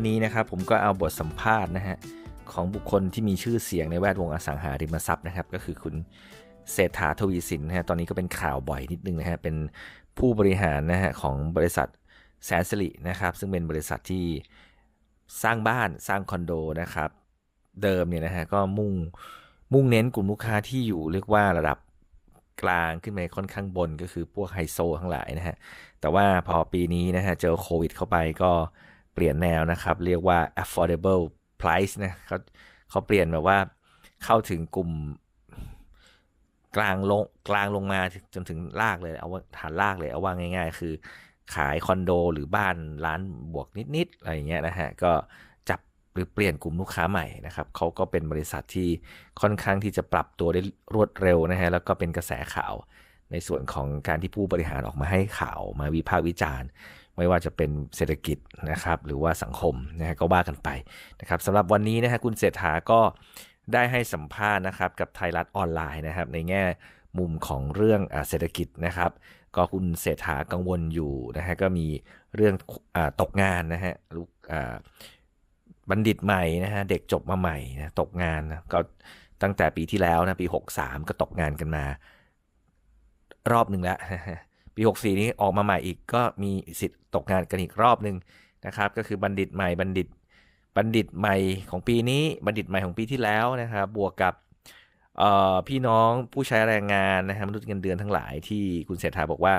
สวัสดีครับวันนี้นะครับผมก็เอาบทสัมภาษณ์นะฮะของบุคคลที่มีชื่อเสียงในแวดวงอสังหาริมทรัพย์นะครับ ก็คือคุณเศรษฐาทวีสินนะฮะตอนนี้ก็เป็นข่าวบ่อยนิดนึงนะฮะเป็นผู้บริหารนะฮะของบริษัทแสนสิรินะครับซึ่งเป็นบริษัทที่สร้างบ้านสร้างคอนโดนะครับเดิมเนี่ยนะฮะก็มุ่งมุ่งเน้นกลุ่มลูกค้าที่อยู่เรียกว่าระดับกลางขึ้นไปค่อนข้างบนก็คือพวกไฮโซทั้งหลายนะฮะแต่ว่าพอปีนี้นะฮะเจอโควิดเข้าไปก็เปลี่ยนแนวนะครับ เรียกว่า affordable price นะเขาเขาเปลี่ยนแบบว่าเข้าถึงกลุ่มกลางลงกลางลงมาจนถึงลากเลยเอาว่าฐานลากเลยเอาว่าง่าย ๆ คือขายคอนโดหรือบ้านร้านบวกนิดๆอะไรอย่างเงี้ยนะฮะก็จับหรือเปลี่ยนกลุ่มลูกค้าใหม่นะครับเขาก็เป็นบริษัทที่ค่อนข้างที่จะปรับตัวได้รวดเร็วนะฮะแล้วก็เป็นกระแสข่าวในส่วนของการที่ผู้บริหารออกมาให้ข่าวมาวิพากษ์วิจารณ์ ไม่ว่าจะเป็นเศรษฐกิจนะครับหรือว่าสังคมนะฮะก็ว่ากันไปนะครับสำหรับวันนี้นะฮะคุณเศรษฐาก็ได้ให้สัมภาษณ์นะครับกับไทยรัฐออนไลน์นะครับในแง่มุมของเรื่องอเศรษฐกิจนะครับก็คุณเศรษฐากังวลอยู่นะฮะก็มีเรื่องอาตกงานนะฮะลูกบัณฑิตใหม่นะฮะเด็กจบมาใหม่นะตกงานนะก็ตั้งแต่ปีที่แล้วนะปี 63 ก็ตกงานกันมารอบหนึ่งแล้ว ปี 64 นี้ออกมาใหม่อีกก็มีสิทธิ์ตกงานกันอีกรอบหนึ่งนะครับ ก็คือบัณฑิตใหม่บัณฑิต บัณฑิตใหม่ของปีนี้บัณฑิตใหม่ของปีที่แล้วนะครับบวกกับพี่น้องผู้ใช้แรงงานนะครับมนุษย์เงินเดือนทั้งหลายที่คุณเศรษฐาบอกว่า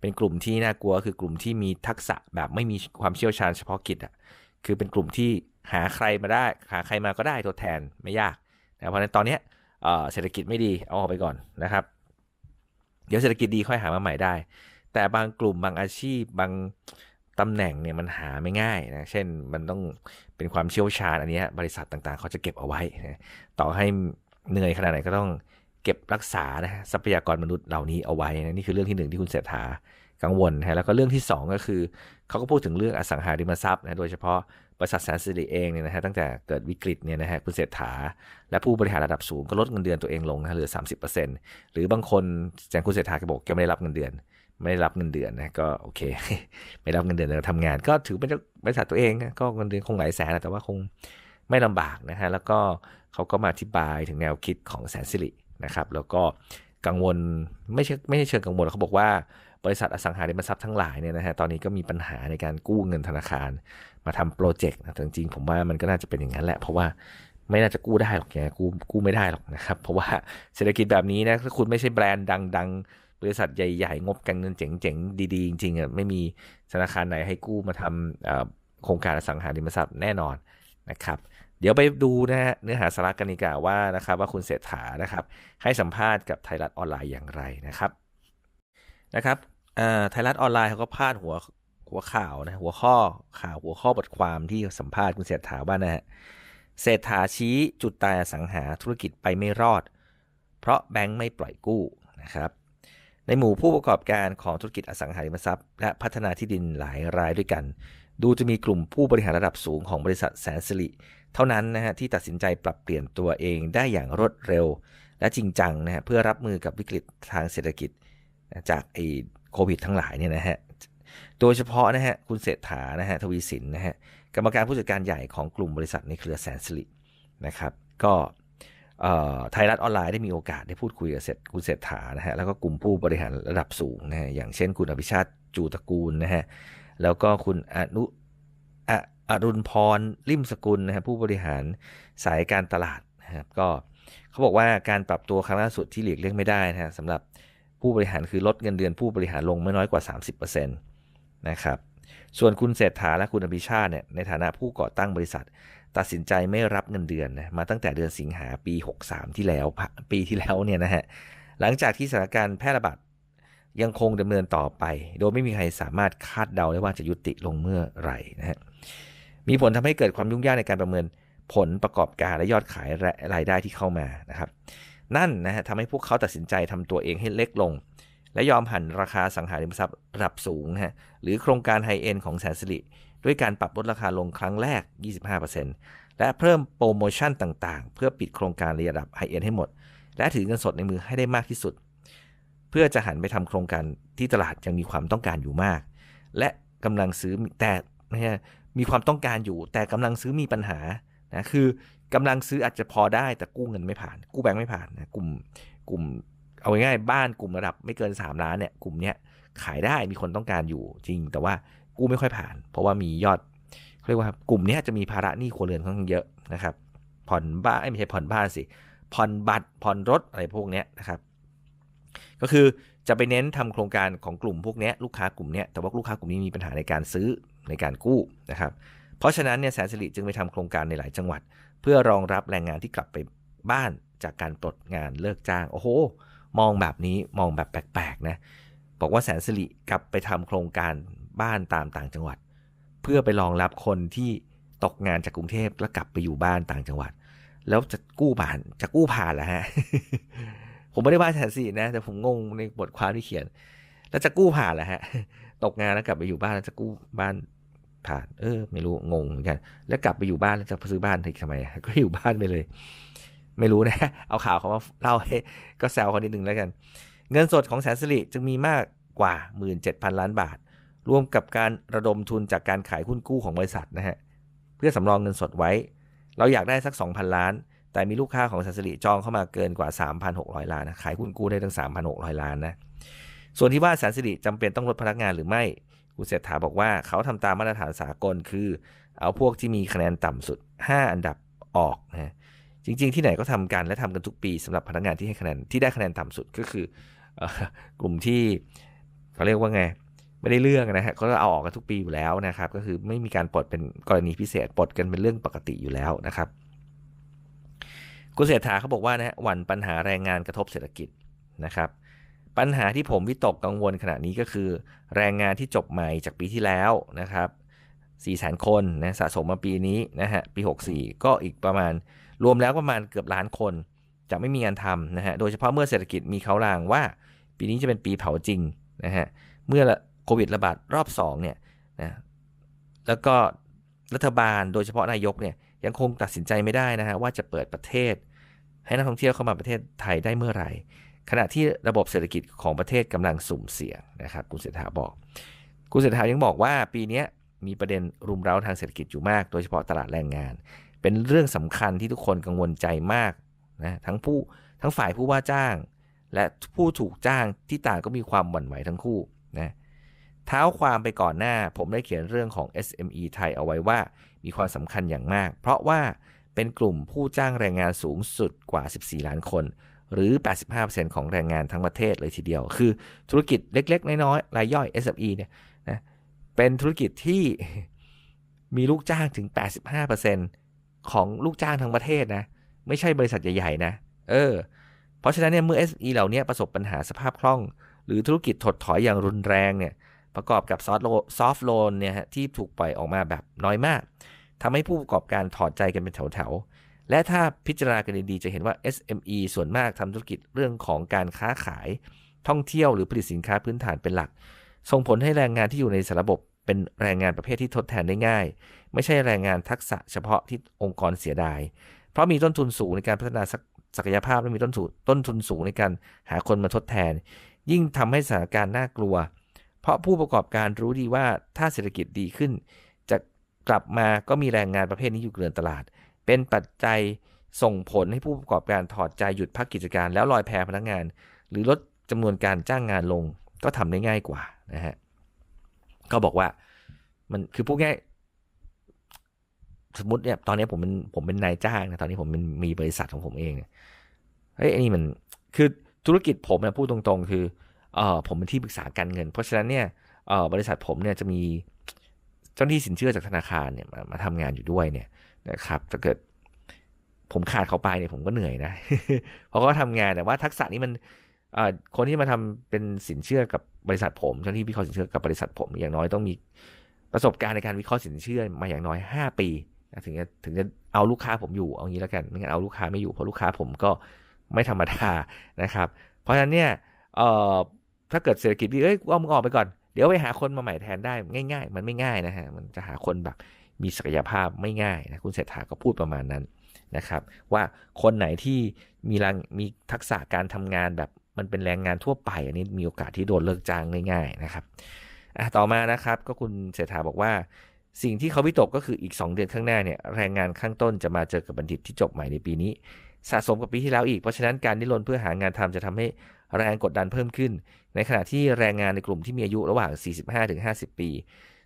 เป็นกลุ่มที่น่ากลัวคือกลุ่มที่มีทักษะแบบไม่มีความเชี่ยวชาญเฉพาะกิจอะคือเป็นกลุ่มที่หาใครมาได้ หาใครมาก็ได้ทดแทนไม่ยากนะเพราะฉะนั้นตอนนี้เศรษฐกิจไม่ดีเอาออกไปก่อนนะครับ เดี๋ยวเศรษฐกิจดีค่อยหามาใหม่ได้ แต่บางกลุ่มบางอาชีพบางตำแหน่งเนี่ยมันหาไม่ง่ายนะ เช่นมันต้องเป็นความเชี่ยวชาญอันนี้บริษัทต่างๆ เขาจะเก็บเอาไว้นะต่อให้เหนื่อยขนาดไหนก็ต้องเก็บรักษานะทรัพยากรมนุษย์เหล่านี้เอาไว้นะนี่คือเรื่องที่หนึ่งที่คุณเสรษฐา กังวลนะแล้วก็เรื่องที่ 2 ก็คือเขาก็พูดถึงเรื่องอสังหาริมทรัพย์นะโดยเฉพาะบริษัทแสนสิริเองเนี่ยนะฮะตั้งแต่เกิดวิกฤตเนี่ยนะฮะคุณเศรษฐา และผู้บริหารระดับสูงก็ลดเงินเดือนตัวเองลงนะเหลือ 30%หรือบางคนอย่างคุณเศรษฐาก็บอกแกไม่ได้รับเงินเดือน ไม่ได้รับเงินเดือนนะก็โอเค ไม่รับเงินเดือนแต่ทำงาน ก็ถือเป็นบริษัทตัวเองก็เงินเดือนคงหลายแสนแต่ว่าคงไม่ลำบากนะฮะแล้วก็เขาก็มาอธิบายถึงแนวคิดของแสนสิรินะครับแล้วก็กังวลไม่ใช่ไม่ใช่เชิงกังวลเขาบอกว่า บริษัทอสังหาริมทรัพย์ทั้งหลายเนี่ยนะฮะตอนนี้ก็มีปัญหาในการกู้เงินธนาคาร มาทำโปรเจกต์นะจริงๆผมว่ามันก็น่าจะเป็นอย่างนั้นแหละ เพราะว่าไม่น่าจะกู้ได้หรอกแกกู้กู้ไม่ได้หรอกนะครับ เพราะว่าเศรษฐกิจแบบนี้นะถ้าคุณไม่ใช่แบรนด์ดัง ๆ บริษัทใหญ่ๆ งบการเงินเจ๋งๆ ดีๆ จริงๆอะไม่มีธนาคารไหนให้กู้มาทำโครงการอสังหาริมทรัพย์แน่นอนนะครับเดี๋ยวไปดูนะฮะเนื้อหาสาระกันดีกว่าว่านะครับว่าคุณเศรษฐานะครับให้สัมภาษณ์กับไทยรัฐออนไลน์อย่างไรนะครับ นะครับไทยรัฐออนไลน์เขาก็พาดหัวหัวข่าวนะหัวข้อข่าวหัวข้อบทความที่สัมภาษณ์คุณเศรษฐาว่านะฮะเศรษฐาชี้จุดตายสังหาธุรกิจไปไม่รอด เพราะแบงค์ไม่ปล่อยกู้นะครับในหมู่ผู้ประกอบการของธุรกิจอสังหาริมทรัพย์ และพัฒนาที่ดินหลายรายด้วยกัน ดูจะมีกลุ่มผู้บริหารระดับสูงของบริษัทแสนสิริเท่านั้นนะฮะที่ตัดสินใจปรับเปลี่ยนตัวเองได้อย่างรวดเร็ว และจริงจังนะฮะเพื่อรับมือกับวิกฤตทางเศรษฐกิจ จากไอโควิดทั้งหลายเนี่ยนะฮะโดยเฉพาะนะฮะคุณเศรษฐานะฮะทวีสินนะฮะกรรมการผู้จัดการใหญ่ของกลุ่มบริษัทในเครือแสนสิรินะครับ ก็ไทยรัฐออนไลน์ได้มีโอกาสได้พูดคุยกับเศรษคุณเศรษฐานะฮะแล้วก็กลุ่มผู้บริหารระดับสูงนะฮะอย่างเช่นคุณอภิชาติจูตระกูลนะฮะแล้วก็คุณอนุอรุณพรริมสกุลนะฮะผู้บริหารสายการตลาดนะครับก็เขาบอกว่าการปรับตัวครั้งล่าสุดที่หลีกเลี่ยงไม่ได้นะฮะสำหรับ ผู้บริหารคือลดเงินเดือนผู้บริหารลงไม่น้อยกว่า 30%นะครับส่วนคุณเศรษฐาและคุณอภิชาติเนี่ยในฐานะผู้ก่อตั้งบริษัท ตัดสินใจไม่รับเงินเดือนนะมาตั้งแต่เดือนสิงหาปี 63 ที่แล้วปีที่แล้วเนี่ยนะฮะหลังจากที่สถานการณ์แพร่ระบาดยังคงดำเนินต่อไป โดยไม่มีใครสามารถคาดเดาได้ว่าจะยุติลงเมื่อไหร่นะฮะมีผลทำให้เกิดความยุ่งยากในการประเมินผลประกอบการและยอดขายและรายได้ที่เข้ามานะครับ นั่นนะฮะทำให้พวกเขาตัดสินใจทำตัวเองให้เล็กลง และยอมหันราคาสังหาริมทรัพย์ระดับสูงนะฮะหรือโครงการไฮเอ็นของแสนสิริด้วยการปรับลดราคาลงครั้งแรก 25%และเพิ่มโปรโมชั่นต่างๆ เพื่อปิดโครงการระดับไฮเอ็นให้หมด และถือเงินสดในมือให้ได้มากที่สุด เพื่อจะหันไปทำโครงการที่ตลาดยังมีความต้องการอยู่มาก และกำลังซื้อแต่นะฮะมีความต้องการอยู่ แต่กำลังซื้อมีปัญหานะคือ กำลังซื้ออาจจะพอได้แต่กู้เงินไม่ผ่าน กู้แบงค์ไม่ผ่านนะกลุ่มกลุ่มเอาง่ายๆบ้านกลุ่มระดับไม่เกิน 3 ล้านเนี่ยกลุ่มเนี้ยขายได้มีคนต้องการอยู่จริง แต่ว่ากู้ไม่ค่อยผ่าน เพราะว่ามียอดเรียกว่ากลุ่มนี้จะมีภาระหนี้ครัวเรือนค่อนข้างเยอะนะครับ ผ่อนบ้านไม่ใช่ผ่อนบ้านสิผ่อนบัตรผ่อนรถอะไรพวกนี้นะครับ ก็คือจะไปเน้นทำโครงการของกลุ่มพวกนี้ลูกค้ากลุ่มนี้แต่ว่าลูกค้ากลุ่มนี้มีปัญหาในการซื้อในการกู้นะครับ เพราะฉะนั้นเนี่ยแสนสิริจึงไปทำโครงการในหลายจังหวัด เพื่อรองรับแรงงานที่กลับไปบ้านจากการปลดงานเลิกจ้าง โอ้โห มองแบบนี้มองแบบแปลกๆนะ บอกว่าแสนสิริกลับไปทำโครงการบ้านตามต่างจังหวัด เพื่อไปรองรับคนที่ตกงานจากกรุงเทพแล้วกลับไปอยู่บ้านต่างจังหวัด แล้วจะกู้ผ่านจะกู้ผ่านเหรอฮะ ผมไม่ได้ว่าแสนสิรินะ แต่ผมงงในบทความที่เขียน แล้วจะกู้ผ่านเหรอฮะ ตกงานแล้วกลับไปอยู่บ้านแล้วจะกู้บ้าน ผ่าน เออ ไม่รู้งงเหมือนกัน แล้วกลับไปอยู่บ้านแล้วจะซื้อบ้านทำไมก็อยู่บ้านไปเลย ไม่รู้นะ เอาข่าวเขามาเล่าให้ก็แซวเขานิดนึงแล้วกัน เงินสดของแสนสิริจึงมีมากกว่า 17,000 ล้านบาท รวมกับการระดมทุนจากการขายหุ้นกู้ของบริษัทนะฮะเพื่อสำรองเงินสดไว้ เราอยากได้สัก 2,000 ล้าน แต่มีลูกค้าของแสนสิริจองเข้ามาเกินกว่า 3,600 ล้านนะขายหุ้นกู้ได้ถึง3,600 ล้านนะส่วนที่ว่าแสนสิริจำเป็นต้องลดพนักงานหรือไม่ คุณเศรษฐาบอกว่าเขาทำตามมาตรฐานสากลคือ เอาพวกที่มีคะแนนต่ำสุด 5 อันดับออกนะจริง ๆ ที่ไหนก็ทำกันและทำกันทุกปีสำหรับพนักงานที่ให้คะแนนที่ได้คะแนนต่ำสุดก็คือกลุ่มที่เขาเรียกว่าไงไม่ได้เรื่องนะฮะเขาจะเอาออกกันทุกปีอยู่แล้วนะครับ ก็คือไม่มีการปลดเป็นกรณีพิเศษปลดกันเป็นเรื่องปกติอยู่แล้วนะครับคุณเศรษฐาเขาบอกว่านะฮะวันปัญหาแรงงานกระทบเศรษฐกิจนะครับ ปัญหาที่ผมวิตกกังวลขณะนี้ก็คือ แรงงานที่จบใหม่จากปีที่แล้วนะครับ4 0 0 0 0คนนะสะสมมาปีนี้นะฮะปี 64 ก็อีกประมาณรวมแล้วประมาณเกือบล้านคน จะไม่มีงานทำนะฮะโดยเฉพาะเมื่อเศรษฐกิจมีเขารางว่า ปีนี้จะเป็นปีเผาจริงนะฮะเมื่อโควิดระบาดรอบ2เนี่ยนะแล้วก็รัฐบาลโดยเฉพาะนายกเนี่ยยังคงตัดสินใจไม่ได้นะฮะว่าจะเปิดประเทศ ให้นักท่องเที่ยวเข้ามาประเทศไทยได้เมื่อไหร่ ขณะที่ระบบเศรษฐกิจของประเทศกำลังสุ่มเสี่ยงนะครับคุณเศรษฐาบอก คุณเศรษฐายังบอกว่าปีนี้มีประเด็นรุมเร้าทางเศรษฐกิจอยู่มาก โดยเฉพาะตลาดแรงงาน เป็นเรื่องสำคัญที่ทุกคนกังวลใจมากนะทั้งผู้ทั้งฝ่ายผู้ว่าจ้าง และผู้ถูกจ้างที่ต่างก็มีความหวั่นไหวทั้งคู่นะเท้าความไปก่อนหน้าผมได้เขียนเรื่องของ SME ไทยเอาไว้ว่ามีความสำคัญอย่างมาก เพราะว่าเป็นกลุ่มผู้จ้างแรงงานสูงสุดกว่า 14 ล้านคน หรือ 85%ของแรงงานทั้งประเทศเลยทีเดียว คือธุรกิจเล็ก ๆ น้อยๆรายย่อย SME เนี่ยนะเป็นธุรกิจที่มีลูกจ้างถึง 85%ของลูกจ้างทั้งประเทศนะ ไม่ใช่บริษัทใหญ่ ๆ นะ เออ เพราะฉะนั้นเนี่ยเมื่อ SME เหล่านี้ประสบปัญหาสภาพคล่อง หรือธุรกิจถดถอยอย่างรุนแรงเนี่ย ประกอบกับซอฟต์โลนเนี่ยฮะที่ถูกปล่อยออกมาแบบน้อยมากทำให้ผู้ประกอบการถอดใจกันเป็นแถวๆ และถ้าพิจารณากันดีๆจะเห็นว่า SME ส่วนมากทำธุรกิจเรื่องของการค้าขาย ท่องเที่ยวหรือผลิตสินค้าพื้นฐานเป็นหลัก ส่งผลให้แรงงานที่อยู่ในสาระบบเป็นแรงงานประเภทที่ทดแทนได้ง่าย ไม่ใช่แรงงานทักษะเฉพาะที่องค์กรเสียดาย เพราะมีต้นทุนสูงในการพัฒนาศักยภาพและมีต้นทุนต้นทุนสูงในการหาคนมาทดแทน ยิ่งทำให้สถานการณ์น่ากลัว เพราะผู้ประกอบการรู้ดีว่าถ้าเศรษฐกิจดีขึ้น จะกลับมาก็มีแรงงานประเภทนี้อยู่เกลื่อนตลาด เป็นปัจจัยส่งผลให้ผู้ประกอบการถอดใจหยุดพักกิจการ แล้วลอยแพพนักงาน หรือลดจำนวนการจ้างงานลงก็ทำได้ง่ายกว่านะฮะก็บอกว่ามันคือพูดง่ายสมมติเนี่ยตอนนี้ผมเป็นผมเป็นนายจ้างนะตอนนี้ผมมีบริษัทของผมเองเฮ้ยอันนี้มันคือธุรกิจผมนี่ยพูดตรงๆ คือเออผมเป็นที่ปรึกษาการเงิน เพราะฉะนั้นเนี่ยเออบริษัทผมเนี่ยจะมีเจ้าหนี้สินเชื่อจากธนาคารเนี่ยมามาทำงานอยู่ด้วยเนี่ย นะครับถ้าเกิดผมขาดเขาไปเนี่ยผมก็เหนื่อยนะเพราะเขาทำงานแต่ว่าทักษะนี้มันคนที่มาทำเป็นสินเชื่อกับบริษัทผมเจ้าหน้าที่วิเคราะห์สินเชื่อกับบริษัทผม อย่างน้อยต้องมีประสบการณ์ในการวิเคราะห์สินเชื่อมาอย่างน้อย 5 ปีถึงจะถึงจะเอาลูกค้าผมอยู่เอางี้แล้วกันไม่งั้นเอาลูกค้าไม่อยู่เพราะลูกค้าผมก็ไม่ธรรมดานะครับ เพราะฉะนั้นเนี่ยถ้าเกิดเศรษฐกิจดีเอ้ยว่ามึงออกไปก่อนเดี๋ยวไปหาคนมาใหม่แทนได้ง่าย ๆ มันไม่ง่ายนะฮะมันจะหาคนแบบ มีศักยภาพไม่ง่ายนะคุณเศรษฐาก็พูดประมาณนั้นนะครับ ว่าคนไหนที่มีแรงมีทักษะการทำงานแบบมันเป็นแรงงานทั่วไป อันนี้มีโอกาสที่โดนเลิกจ้างง่ายๆนะครับอะต่อมานะครับก็คุณเศรษฐาบอกว่า สิ่งที่เขาวิตกก็คืออีก 2 เดือนข้างหน้าเนี่ยแรงงานข้างต้นจะมาเจอกับบัณฑิตที่จบใหม่ในปีนี้ สะสมกับปีที่แล้วอีกเพราะฉะนั้นการดิ้นรนเพื่อหางานทำจะทำให้แรงกดดันเพิ่มขึ้น ในขณะที่แรงงานในกลุ่มที่มีอายุระหว่าง 45-50 ปี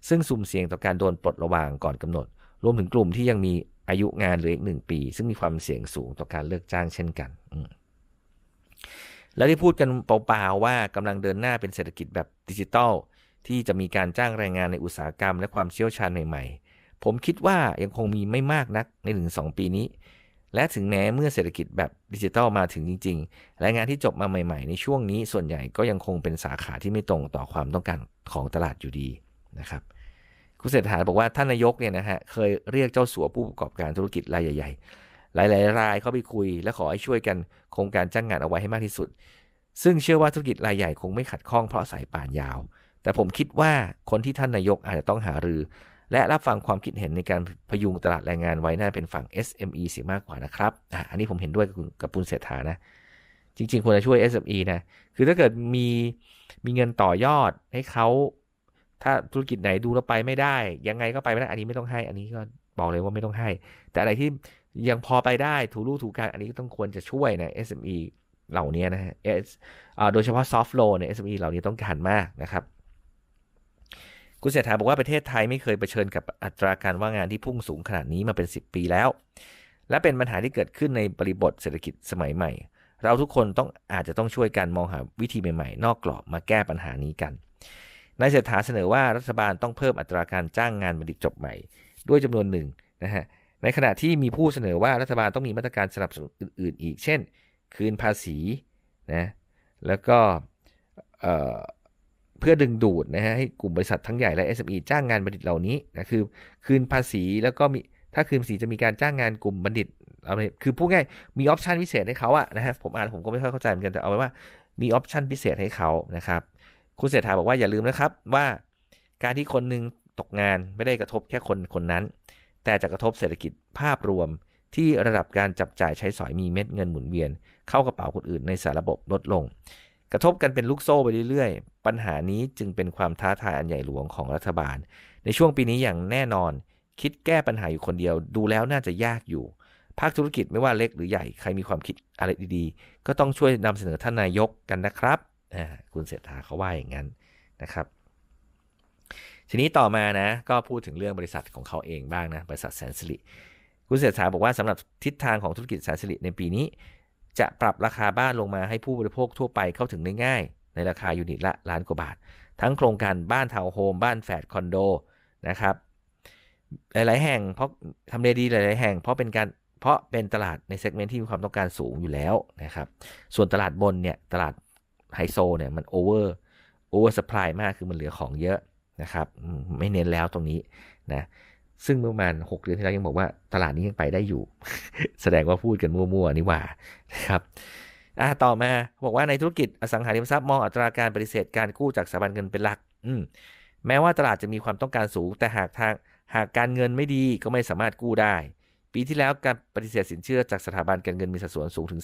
ซึ่งสุ่มเสี่ยงต่อการโดนปลดระวางก่อนกำหนด รวมถึงกลุ่มที่ยังมีอายุงานเหลืออีกหนึ่งปี ซึ่งมีความเสี่ยงสูงต่อการเลิกจ้างเช่นกันแล้วที่พูดกันเปล่าๆว่ากำลังเดินหน้าเป็นเศรษฐกิจแบบดิจิทัลที่จะมีการจ้างแรงงานในอุตสาหกรรมและความเชี่ยวชาญใหม่ๆ ผมคิดว่ายังคงมีไม่มากนักในถึง2ปีนี้ และถึงแม้เมื่อเศรษฐกิจแบบดิจิทัลมาถึงจริงๆ แรงงานที่จบมาใหม่ๆ ในช่วงนี้ส่วนใหญ่ก็ยังคงเป็นสาขาที่ไม่ตรงต่อความต้องการของตลาดอยู่ดี นะครับคุณเศรษฐาบอกว่าท่านนายกเนี่ยนะฮะเคยเรียกเจ้าสัวผู้ประกอบการธุรกิจรายใหญ่ ๆ หลาย ๆ รายเข้าไปคุย และขอให้ช่วยกันโครงการจ้างงานเอาไว้ให้มากที่สุด ซึ่งเชื่อว่าธุรกิจรายใหญ่คงไม่ขัดข้องเพราะสายป่านยาว แต่ผมคิดว่าคนที่ท่านนายกอาจจะต้องหารือ และรับฟังความคิดเห็นในการพยุงตลาดแรงงานไว้น่าเป็นฝั่ง SME เสียมากกว่านะครับออันนี้ผมเห็นด้วยกับคุณกับปุณเศรษฐานะจริง ๆควรจะช่วย SME นะคือถ้าเกิดมีมีเงินต่อยอดให้เขา ถ้าธุรกิจไหนดูแล้วไปไม่ได้ ยังไงก็ไปไม่ได้ อันนี้ไม่ต้องให้ อันนี้ก็บอกเลยว่าไม่ต้องให้ แต่อะไรที่ยังพอไปได้ถูรูถูกการอันนี้ก็ต้องควรจะช่วยนะ SME เหล่านี้นะฮะโดยเฉพาะ soft loan เนี่ย SME เหล่านี้ต้องการมากนะครับคุณเศรษฐาบอกว่าประเทศไทยไม่เคยเผชิญกับอัตราการว่างงานที่พุ่งสูงขนาดนี้มาเป็น 10 ปีแล้ว และเป็นปัญหาที่เกิดขึ้นในบริบทเศรษฐกิจสมัยใหม่ เราทุกคนต้องอาจจะต้องช่วยกันมองหาวิธีใหม่ๆ นอกกรอบมาแก้ปัญหานี้กัน นายเศรษฐาเสนอว่ารัฐบาลต้องเพิ่มอัตราการจ้างงานบัณฑิตจบใหม่ ด้วยจำนวนหนึ่งนะฮะในขณะที่มีผู้เสนอว่ารัฐบาลต้องมีมาตรการสนับสนุนอื่น ๆ อีก เช่น คืนภาษีนะแล้วก็เพื่อดึงดูดนะฮะให้กลุ่มบริษัททั้งใหญ่และ SME จ้างงานบัณฑิตเหล่านี้นะคือคืนภาษีแล้วก็มีถ้าคืนภาษีจะมีการจ้างงานกลุ่มบัณฑิตเอาคือพูดง่ายมีออปชันพิเศษให้เขาอะนะฮะผมอ่านผมก็ไม่ค่อยเข้าใจเหมือนกันแต่เอาไว้ว่ามีออปชันพิเศษให้เขานะครับ คุณเศรษฐาบอกว่าอย่าลืมนะครับว่าการที่คนหนึ่งตกงานไม่ได้กระทบแค่คนคนนั้น แต่จะกระทบเศรษฐกิจภาพรวมที่ระดับการจับจ่ายใช้สอยมีเม็ดเงินหมุนเวียน เข้ากระเป๋าคนอื่นในสารระบบลดลง กระทบกันเป็นลูกโซ่ไปเรื่อยๆ ปัญหานี้จึงเป็นความท้าทายอันใหญ่หลวงของรัฐบาล ในช่วงปีนี้อย่างแน่นอน คิดแก้ปัญหาอยู่คนเดียว ดูแล้วน่าจะยากอยู่ ภาคธุรกิจไม่ว่าเล็กหรือใหญ่ใครมีความคิดอะไรดีๆ ก็ต้องช่วยนำเสนอท่านนายกกันนะครับ คุณเศรษฐาเขาว่าอย่างนั้นนะครับ ทีนี้ต่อมานะก็พูดถึงเรื่องบริษัทของเขาเองบ้างนะบริษัทแสนสิริคุณเศรษฐาบอกว่าสำหรับทิศทางของธุรกิจแสนสิริในปีนี้ จะปรับราคาบ้านลงมาให้ผู้บริโภคทั่วไปเข้าถึงได้ง่าย ในราคายูนิตละล้านกว่าบาท ทั้งโครงการบ้านทาวน์โฮมบ้านแฝดคอนโดนะครับหลาย ๆ แห่งเพราะทำเลดีหลาย ๆ แห่ง เพราะเป็นการเพราะเป็นตลาดในเซกเมนต์ที่มีความต้องการสูงอยู่แล้วนะครับ ส่วนตลาดบนเนี่ยตลาด ไฮโซเนี่ยมันโอเวอร์โอเวอร์สป라이มากคือมันเหลือของเยอะนะครับไม่เน้นแล้วตรงนี้นะซึ่งเมื่อประมาณ6เดือนที่แล้วยังบอกว่าตลาดนี้ยังไปได้อยู่ แสดงว่าพูดกันมั่วๆนี่ว่านะครับอ่าต่อมาบอกว่าในธุรกิจอสังหาริมทรัพย์มองอัตราการปฏิเสธการกู้จากสถาบันเงินเป็นหลัก อืมแม้ว่าตลาดจะมีความต้องการสูง แต่หากทางหากการเงินไม่ดีก็ไม่สามารถกู้ได้ ปีที่แล้วการปฏิเสธสินเชื่อจากสถาบันการเงินมีสัดส่วนสูงถึง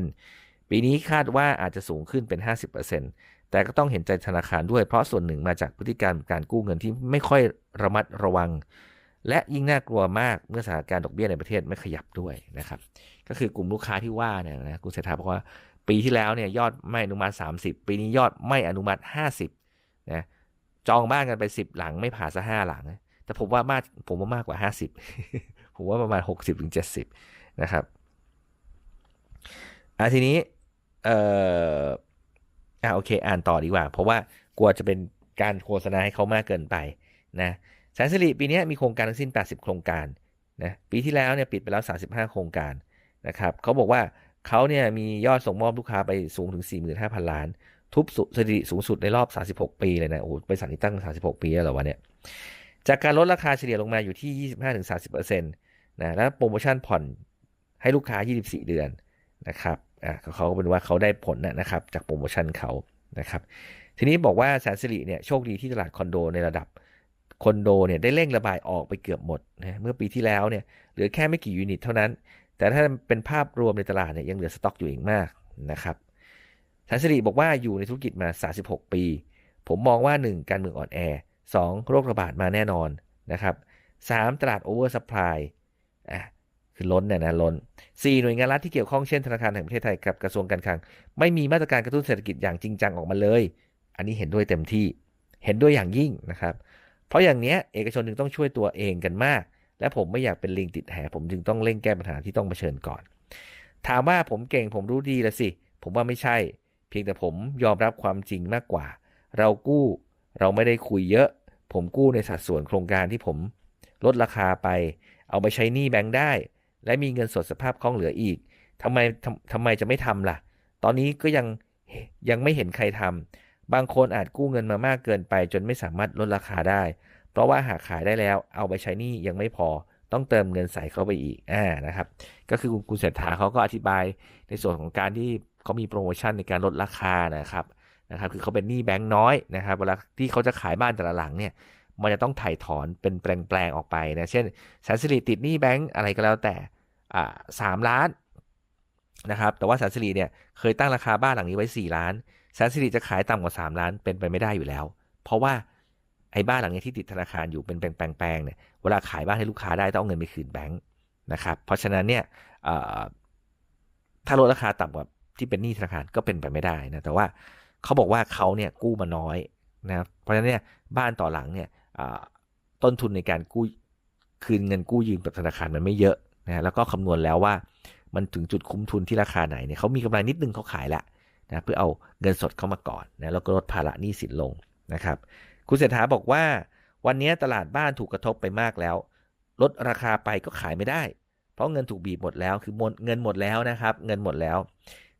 30% ปีนี้คาดว่าอาจจะสูงขึ้นเป็น 50%แต่ก็ต้องเห็นใจธนาคารด้วยเพราะส่วนหนึ่งมาจากพฤติกรรมการกู้เงินที่ไม่ค่อยระมัดระวัง และยิ่งน่ากลัวมากเมื่อสถานการณ์ดอกเบี้ยในประเทศไม่ขยับด้วยนะครับ ก็คือกลุ่มลูกค้าที่ว่าเนี่ยนะคุณเศรษฐาบอกว่าปีที่แล้วเนี่ยยอดไม่อนุมัติ 30 ปีนี้ยอดไม่อนุมัติ 50นะจองบ้านกันไป 10 หลังไม่ผ่าซะห้าหลัง แต่ผมว่ามากผมว่ามากกว่า 50 ผมว่าประมาณ 60-70ถึงนะครับอะทีนี้ เอ่ออ่าโอเค อ่านต่อดีกว่า เพราะว่ากลัวจะเป็นการโฆษณาให้เขามากเกินไปนะแสนสิริปีนี้มีโครงการทั้งสิ้น 80 โครงการนะปีที่แล้วเนี่ยปิดไปแล้ว 35 โครงการนะครับเขาบอกว่าเขาเนี่ยมียอดส่งมอบลูกค้าไปสูงถึง 45,000 ล้าน ทุบสถิติสูงสุดในรอบ 36 ปีเลยนะโอ้บริษัทนี้ตั้ง 36 ปีแล้วเหรอวะเนี่ยจากการลดราคาเฉลี่ยลงมาอยู่ที่ 25-30%นะแล้วโปรโมชั่นผ่อนให้ลูกค้า 24 เดือนนะครับ อะเขาก็เป็นว่าเขาได้ผลนะครับจากโปรโมชั่นเขานะครับทีนี้บอกว่าแสนสิริเนี่ยโชคดีที่ตลาดคอนโดในระดับคอนโดเนี่ยได้เร่งระบายออกไปเกือบหมดนะเมื่อปีที่แล้วเนี่ยเหลือแค่ไม่กี่ยูนิตเท่านั้น แต่ถ้าเป็นภาพรวมในตลาดเนี่ยยังเหลือสต็อกอยู่อีกมากนะครับแสนสิริบอกว่าอยู่ในธุรกิจมา 36 ปี ผมมองว่า 1 การเมืองอ่อนแอ 2 โรคระบาดมาแน่นอนนะครับสามตลาดโอเวอร์ซัพพลายอะ คือล้นเนี่ยนะล้นสี่หน่วยงานรัฐที่เกี่ยวข้องเช่นธนาคารแห่งประเทศไทยกับกระทรวงการคลัง ไม่มีมาตรการกระตุ้นเศรษฐกิจอย่างจริงจังออกมาเลย อันนี้เห็นด้วยเต็มที่เห็นด้วยอย่างยิ่งนะครับ เพราะอย่างเนี้ยเอกชนจึงต้องช่วยตัวเองกันมาก และผมไม่อยากเป็นลิงติดแหผมจึงต้องเร่งแก้ปัญหาที่ต้องเผชิญก่อน ถามว่าผมเก่งผมรู้ดีละสิ ผมว่าไม่ใช่ เพียงแต่ผมยอมรับความจริงมากกว่า เรากู้เราไม่ได้คุยเยอะ ผมกู้ในสัดส่วนโครงการที่ผมลดราคาไป เอาไปใช้หนี้แบงค์ได้ และมีเงินสดสภาพคล่องเหลืออีกทำไมทำทำไมจะไม่ทำล่ะ ตอนนี้ก็ยังยังไม่เห็นใครทำบางคนอาจกู้เงินมามากเกินไป จนไม่สามารถลดราคาได้ เพราะว่าหากขายได้แล้ว เอาไปใช้หนี้ยังไม่พอต้องเติมเงินใส่เข้าไปอีกอ่านะครับ ก็คือคุณเศรษฐาเขาก็อธิบายในส่วนของการที่เขามีโปรโมชั่นในการลดราคานะครับนะครับ คือเขาเป็นหนี้แบงค์น้อยนะครับ เวลาที่เขาจะขายบ้านแต่ละหลังเนี่ย มันจะต้องถ่ายถอนเป็นแปลงๆออกไปนะ เช่นแสนสิริติดหนี้แบงค์อะไรก็แล้วแต่สามล้านนะครับ แต่ว่าแสนสิริเนี่ยเคยตั้งราคาบ้านหลังนี้ไว้ 4 ล้านแสนสิริจะขายต่ำกว่า 3 ล้านเป็นไปไม่ได้อยู่แล้ว เพราะว่าไอ้บ้านหลังนี้ที่ติดธนาคารอยู่เป็นแปลงๆเนี่ย เวลาขายบ้านให้ลูกค้าได้ต้องเอาเงินไปคืนแบงค์นะครับ เพราะฉะนั้นเนี่ยถ้าลดราคาต่ำกว่าที่เป็นหนี้ธนาคารก็เป็นไปไม่ได้นะ แต่ว่าเขาบอกว่าเขาเนี่ยกู้มาน้อยนะครับ เพราะฉะนั้นเนี่ยบ้านต่อหลังเนี่ย ต้นทุนในการกู้คืนเงินกู้ยืมกับธนาคารมันไม่เยอะนะแล้วก็คำนวณแล้วว่ามันถึงจุดคุ้มทุนที่ราคาไหนเนี่ยเขามีกำไรนิดนึงเขาขายละนะเพื่อเอาเงินสดเข้ามาก่อนนะแล้วก็ลดภาระหนี้สินลงนะครับ คุณเศรษฐาบอกว่า วันนี้ตลาดบ้านถูกกระทบไปมากแล้ว ลดราคาไปก็ขายไม่ได้ เพราะเงินถูกบีบหมดแล้วคือมดเงินหมดแล้วนะครับ เงินหมดแล้ว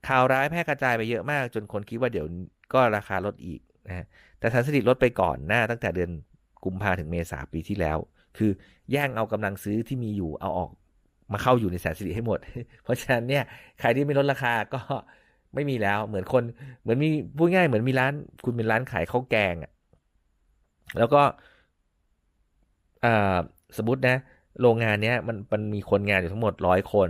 ข่าวร้ายแพร่กระจายไปเยอะมาก จนคนคิดว่าเดี๋ยวก็ราคาลดอีกนะแต่ทันสถิตลดไปก่อนหน้าตั้งแต่เดือน กุมภาถึงเมษาปีที่แล้ว คือแย่งเอากำลังซื้อที่มีอยู่เอาออกมาเข้าอยู่ในแสนสิริให้หมด เพราะฉะนั้นเนี่ยใครที่ไม่ลดราคาก็ไม่มีแล้วเหมือนคนเหมือนมีพูดง่ายเหมือนมีร้าน คุณเป็นร้านขายข้าวแกงอะแล้วก็สมมตินะโรงงานเนี้ยมันมันมีคนงานอยู่ทั้งหมดร้อยคน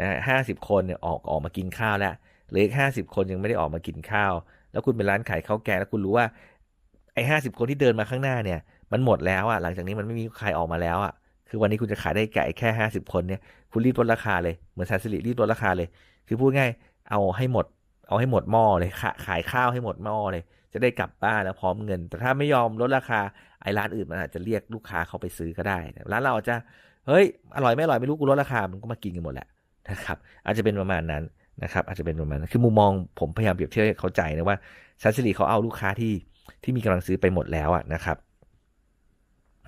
นะห้าสิบคนเนี่ยออกออกมากินข้าวแล้วเหลืออีกห้าสิบคนยังไม่ได้ออกมากินข้าว แล้วคุณเป็นร้านขายข้าวแกงแล้วคุณรู้ว่าไอ้ห้าสิบคนที่เดินมาข้างหน้าเนี่ย มันหมดแล้วอะหลังจากนี้มันไม่มีใครออกมาแล้วอะคือวันนี้คุณจะขายได้ไก่แค่ห้าสิบคนเนี่ยคุณรีบลดราคาเลยเหมือนซาสิริรีบลดราคาเลย คือพูดง่ายเอาให้หมด เอาให้หมดหม้อเลยขายข้าวให้หมดหม้อเลย จะได้กลับบ้านแล้วพร้อมเงิน แต่ถ้าไม่ยอมลดราคาไอ้ร้านอื่นมันอาจจะเรียกลูกค้าเขาไปซื้อก็ได้ร้านเราจะเฮ้ยอร่อยไม่อร่อยไม่รู้กูลดราคามันก็มากินกันหมดแหละนะครับอาจจะเป็นประมาณนั้นนะครับอาจจะเป็นประมาณนั้นคือมุมมองผมพยายามเปรียบเทียบเข้าใจนะว่าซาสิริเขาเอาลูกค้าที่ที่มีกำลังซื้อไปหมดแล้วอะนะครับ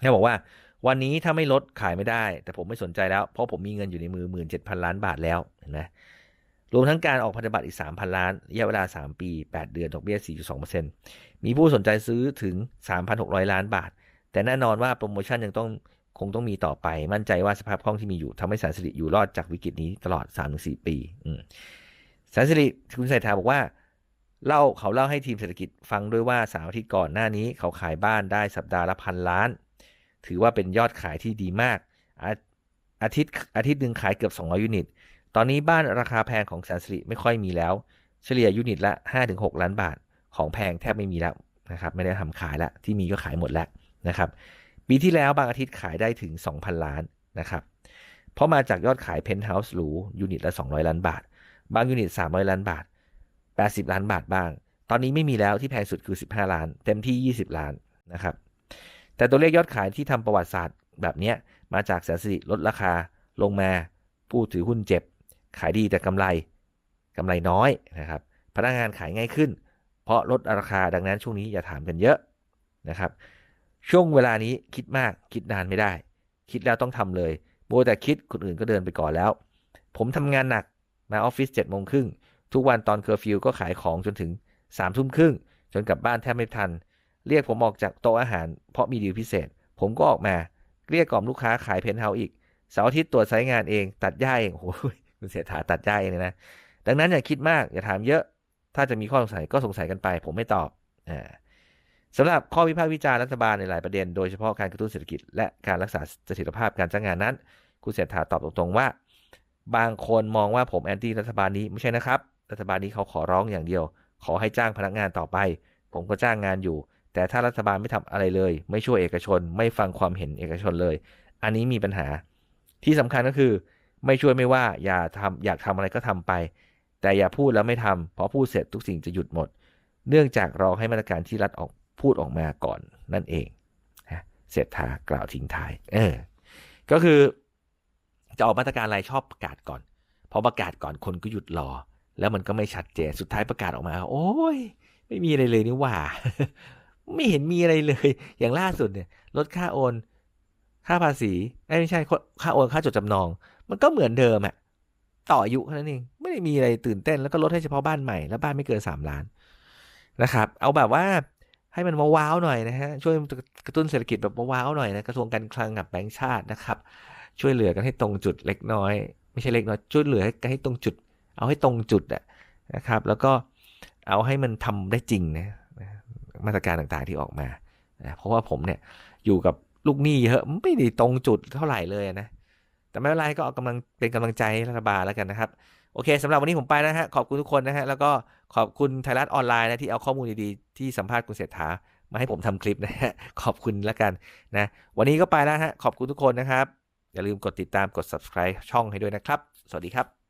เขาบอกว่าวันนี้ถ้าไม่ลดขายไม่ได้ แต่ผมไม่สนใจแล้ว เพราะผมมีเงินอยู่ในมือ 17,000 ล้านบาทแล้วเห็นไหมรวมทั้งการออกพันธบัตรอีก 3,000 ล้านระยะเวลา 3 ปี 8 เดือนดอกเบี้ย 4.2%มีผู้สนใจซื้อถึง 3,600 ล้านบาท แต่แน่นอนว่าโปรโมชั่นยังต้องคงต้องมีต่อไป มั่นใจว่าสภาพคล่องที่มีอยู่ทำให้สารสิริอยู่รอดจากวิกฤตนี้ตลอด 3-4 ปีสารสิริคุณใส่ถาบอกว่าเล่าเขาเล่าให้ทีมเศรษฐกิจฟังด้วยว่าสามอาทิตย์ก่อนหน้านี้เขาขายบ้านได้สัปดาห์ละพันล้าน ถือว่าเป็นยอดขายที่ดีมาก อาทิตย์อาทิตย์หนึ่งขายเกือบ 200 ยูนิต ตอนนี้บ้านราคาแพงของแสนสิริไม่ค่อยมีแล้ว เฉลี่ยยูนิตละ 5-6 ล้านบาท ของแพงแทบไม่มีแล้วนะครับไม่ได้ทำขายละที่มีก็ขายหมดแล้วนะครับปีที่แล้วบางอาทิตย์ขายได้ถึง 2,000 ล้านนะครับเพราะมาจากยอดขายเพนท์เฮาส์หรูยูนิตละ 200 ล้านบาท บางยูนิต 300 ล้านบาท 80 ล้านบาทบ้าง ตอนนี้ไม่มีแล้วที่แพงสุดคือ 15 ล้าน เต็มที่ 20 ล้านนะครับ แต่ตัวเลขยอดขายที่ทำประวัติศาสตร์แบบนี้มาจากแสนสิริลดราคาลงมา ผู้ถือหุ้นเจ็บ ขายดีแต่กำไรกำไรน้อยนะครับ พนักงานขายง่ายขึ้น เพราะลดราคาดังนั้นช่วงนี้อย่าถามกันเยอะนะครับ ช่วงเวลานี้คิดมากคิดนานไม่ได้ คิดแล้วต้องทำเลยโบแต่คิดคนอื่นก็เดินไปก่อนแล้ว ผมทำงานหนักมาออฟฟิศเจ็ดโมงครึ่งทุกวันตอนเคอร์ฟิวก็ขายของจนถึงสามทุ่มครึ่งจนกลับบ้านแทบไม่ทัน เรียกผมออกจากโต๊ะอาหาร เพราะมีดีลพิเศษ ผมก็ออกมาเรียกกล่อมลูกค้าขายเพนท์เฮาส์อีกเสาร์อาทิตย์ตรวจสายงานเองตัดหญ้าเองโอ้ยคุณเสียถาตัดหญ้าเองเลยนะดังนั้นอย่าคิดมากอย่าถามเยอะ ถ้าจะมีข้อสงสัยก็สงสัยกันไป ผมไม่ตอบอ่าสำหรับข้อวิพากษ์วิจารณ์รัฐบาลในหลายประเด็น โดยเฉพาะการกระตุ้นเศรษฐกิจและการรักษาเสถียรภาพการจ้างงานนั้น คุณเศรษฐาตอบตรงๆว่า บางคนมองว่าผมแอนตี้รัฐบาลนี้ไม่ใช่นะครับ รัฐบาลนี้เขาขอร้องอย่างเดียว ขอให้จ้างพนักงานต่อไป ผมก็จ้างงานอยู่ แต่ถ้ารัฐบาลไม่ทำอะไรเลย ไม่ช่วยเอกชน ไม่ฟังความเห็นเอกชนเลย อันนี้มีปัญหา ที่สำคัญก็คือ ไม่ช่วยไม่ว่าอย่าทำอยากทำอะไรก็ทำไป แต่อย่าพูดแล้วไม่ทำเพราะพูดเสร็จทุกสิ่งจะหยุดหมด เนื่องจากรอให้มาตรการที่รัฐออกพูดออกมาก่อนนั่นเองเศรษฐากล่าวทิ้งท้าย เออ ก็คือจะออกมาตรการอะไรชอบประกาศก่อน พอประกาศก่อนคนก็หยุดรอ แล้วมันก็ไม่ชัดเจน สุดท้ายประกาศออกมา โอ้ย ไม่มีอะไรเลยนี่ว่า ไม่เห็นมีอะไรเลย อย่างล่าสุดเนี่ย ลดค่าโอน ค่าภาษีไม่ใช่ค่าโอนค่าจดจำนอง มันก็เหมือนเดิมอะต่ออายุแค่นั้นเองไม่ได้มีอะไรตื่นเต้นแล้วก็ลดให้เฉพาะบ้านใหม่แล้วบ้านไม่เกินสามล้านนะครับ เอาแบบว่าให้มันว้าวๆหน่อยนะฮะช่วยกระตุ้นเศรษฐกิจแบบว้าวๆหน่อยนะกระทรวงการคลังกับแบงก์ชาตินะครับ ช่วยเหลือกันให้ตรงจุดเล็กน้อย ไม่ใช่เล็กน้อยช่วยเหลือให้ให้ตรงจุด เอาให้ตรงจุดอะนะครับ แล้วก็เอาให้มันทำได้จริงนะ มาตรการต่างๆที่ออกมานะเพราะว่าผมเนี่ยอยู่กับลูกหนี้เยอะไม่ได้ตรงจุดเท่าไหร่เลยนะแต่ไม่เป็นไรก็เอากำลังเป็นกำลังใจให้รัฐบาลแล้วกันนะครับ โอเคสำหรับวันนี้ผมไปนะฮะขอบคุณทุกคนนะฮะแล้วก็ขอบคุณไทยรัฐออนไลน์นะที่เอาข้อมูลดีๆที่สัมภาษณ์คุณเศรษฐามาให้ผมทำคลิปนะฮะขอบคุณแล้วกันนะวันนี้ก็ไปแล้วฮะขอบคุณทุกคนนะครับ อย่าลืมกดติดตามกด subscribe ช่องให้ด้วยนะครับ สวัสดีครับ